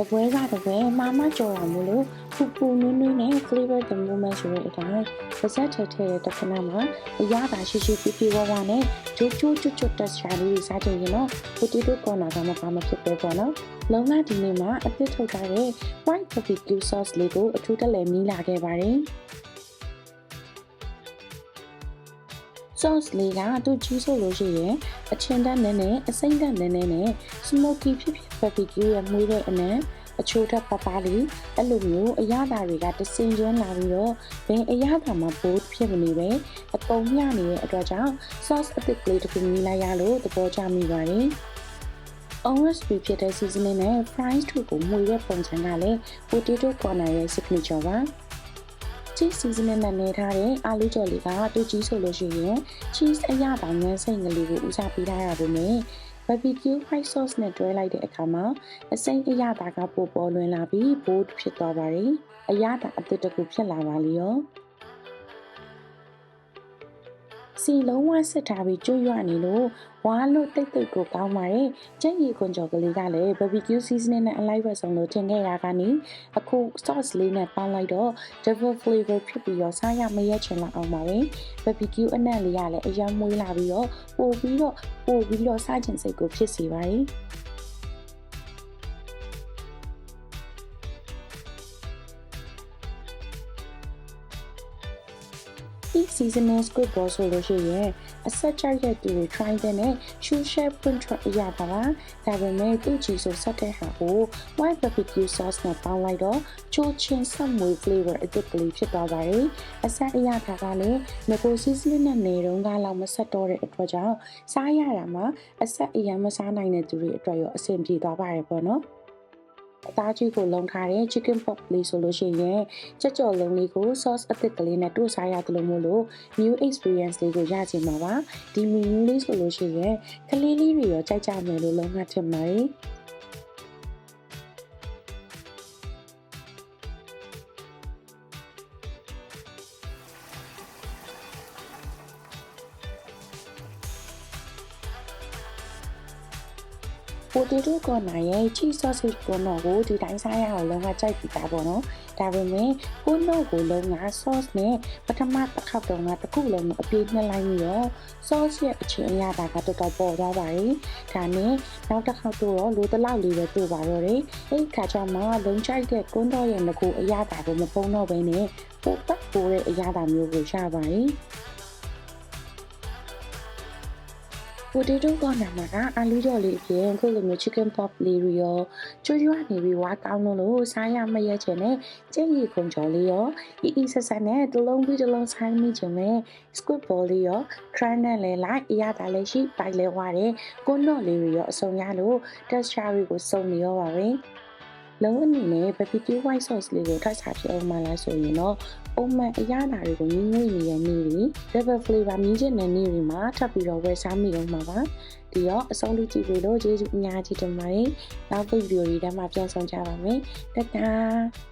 တပွဲကတပွဲမှာမကြော်တာမို့လို့ပူပူနွန်းနွန်းနဲ့ flavor the moment ဆိုတဲ့အတိုင်းပါဇက်ထဲထဲတဲ့တခဏမှာအရသာရှိရှိပြပြဝဝနဲ့ဂျိုးဂျိုးကျွတ်ကျွတ်တက်ရှာလေးစားချင်ရင်တော့ potato corner ကမှဘာမှဖြစ်ပဲပေါ့နော်လုံငါဒီနေ့မှာအသစ်ထုတ်ထားတဲ့ white barbecue sauce လေးကိုအထူးတက်လည်းမီးလာခဲ့ပါတယ် sauce လေးကသူကြီးဆိုလို့ရှိရင်အချင်းတက်နဲ့နဲ့အစိမ့်တက်နဲ့နဲ့နဲ့ smoky ဖြစ်ဖြစ် barbecue ရဲ့မွေးတဲ့အနံအချိုးထက်ပပလေးအဲ့လိုမျိုးအရသာတွေကတစင်ကျွန်းလာပြီးတော့ဘယ်အရသာမှဘိုးဖြစ်မနေပဲအကုန်မျှနေတဲ့အတွက်ကြောင့် sauce အသစ်ကလေးတစ်ခုမြည်လိုက်ရလို့သဘောကျမိပါတယ် OSP ဖြစ်တဲ့ seasoning နဲ့ fries တို့ကိုမှုရဲ့ပုံစံကလည်း potato corner ရဲ့ signature ပါ cheese seasoning နဲ့နေထားတဲ့အာလူကြော်လေးကတူကြီးဆိုလို့ရှိရင် cheese အရသာငန်းစိမ့်ကလေးကိုဦးစားပေးထားရပါမယ် barbecue white sauce နဲ့တွဲလိုက်တဲ့အခါမှာအစိမ့်အရသာကပိုပေါ်လွင်လာပြီး bold ဖြစ်သွားပါတယ်အရသာအသစ်တစ်ခုဖြစ်လာပါလေရောစီလုံးဝစစ်ထားပြီးကျွတ်ရွနေလို့ ဝါလို့တိတ်တိတ်ကိုကောင်းပါတယ်။ကျက်ရီခွန်ကြော်ကလေးကလည်း barbecue seasoning နဲ့အလိုက်ပဲဆုံးလို့ထင်ခဲ့ရကနေအခု sauce လေးနဲ့ပေါင်းလိုက်တော့ double flavor ဖြစ်ပြီးတော့စားရမရက်ချင်လောက်အောင်ပါပဲ။ barbecue အနံ့လေးကလည်းအရင်မွေးလာပြီးတော့ပို့ပြီးတော့ပို့ပြီးတော့စားချင်စိတ်ကိုဖြစ်စေပါတယ်။ peak seasonal squid ball ဆိုလို့ရှိရင်အဆက်ကြိုက်တဲ့သူတွေ try တဲ့နဲ့ shoe share print ထွက်အရာပါလားဒါပေမဲ့သူ့ချီဆိုဆက်တဲ့ဟာကို white barbecue sauce နဲ့ပေါင်းလိုက်တော့ချိုးချင်းဆက်မွေ flavor အသစ်ကလေးဖြစ်သွားပါတယ်အဆက်အရာခါကလည်း nickel seasoning နဲ့နေတုန်းကလောက်မဆက်တော့တဲ့အတွက်ကြောင့်စားရတာမှာအဆက်အရာမစားနိုင်တဲ့သူတွေအတွက်ရောအဆင်ပြေသွားပါတယ်ပေါ့နော် အသားကြီးကိုလုံထားတဲ့ chicken pot လေးဆိုလို့ရှိရင်ကြက်ကြော်လုံးလေးကို sauce အသစ်ကလေးနဲ့တို့စားရတယ်လို့မို့လို့ new experience လေးကိုရချင်ပါပါဒီ menu လေးဆိုလို့ရှိရင်ကလေးလေးတွေရောကြိုက်ကြမယ်လို့လုံးဝထင်ပါတယ် ပိုတေတိုကော်နာရဲ့ cheese sausage ကိုတော့ကိုဒီတိုင်းစားရအောင်လုံးဝကြိုက်ပြီးသားပေါ့နော်ဒါပေမဲ့ကိုနို့ကိုလုံးက sauce နဲ့ပထမတစ်ခေါက်တုန်းကတစ်ခုလုံးအပြည့်နှစ်လိုက်ပြီးတော့ sauce ရဲ့အချင်းအရသာကတော်တော်ပေါ်သွားပါတယ်ဒါနဲ့နောက်တစ်ခေါက်တော့လိုတလောက်လေးပဲပို့ပါတော့တယ်အဲ့ခါကျမှလုံးချိုက်တဲ့ကွန်းတော့ရဲ့ငကိုအရသာကိုမပုံတော့ဘဲနဲ့ပိုပတ်ပိုတဲ့အရသာမျိုးကိုရပါတယ် potato corner မှာကအာလူကြော်လေးအပြင်ခုလိုမျိုး chicken pop လေးတွေရောကျွတ်ရွနေပြီးဝါကောင်းလို့စားရမရက်ချင်တဲ့ကျင်းရီခုံကြော်လေးရောအီအီဆက်ဆက်နဲ့တလုံးပြီးတလုံးဆိုင်မိချင်မဲ့ squid ball လေးရော try နဲ့လဲလိုက်အရသာလည်းရှိပိုက်လဲဝါတဲ့ကိုနော့လေးတွေရောအစုံရလို့ texture တွေကိုစုံနေရောပါပဲ လုံးအနေနဲ့ barbecue white sauce လေးကိုထပ်စားဖြစ်အောင်မှလားဆိုရင်တော့ပုံမှန်အရသာတွေကိုငင်းငွေ့နေတဲ့နေ့တွေ double flavor မြင်းချင်တဲ့နေ့တွေမှာထပ်ပြီးတော့ဝယ်စားမိအောင်ပါပါဒီတော့အဆုံးလေးကြည့်ပြီးတော့ကျေးဇူးအများကြီးတင်ပါတယ်နောက်ဗီဒီယိုတွေထဲမှာပြန်ဆောင်ကြပါမယ်တတား